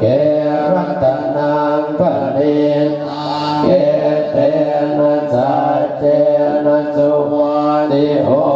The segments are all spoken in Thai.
เกรัตนังปะเนเกเตนะสัจเจนะสุวัติโห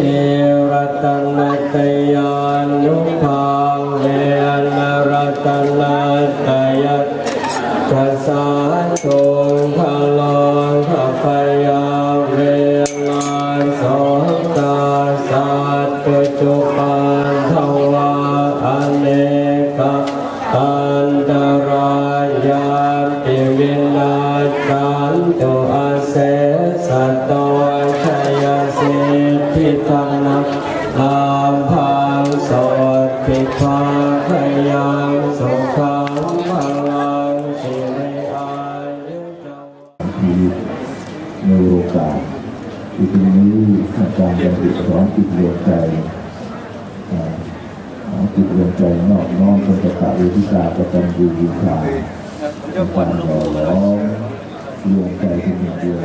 ปิวินาจันตุอาเสสัตตชยสิทธิตังนักอาภังโสติภาคยังสุขังพลังสิริอายุจังชีในโอกาสที่ตรงนี้อาจารย์จะติดสอนจิตรวมใจอ่าเอาจิตรวมใจนอกน้อมเป็นประกาศวิธิกาประจำอยู่วิชา การหล่อร้องรวมใจเป็นหนึ่งเดียว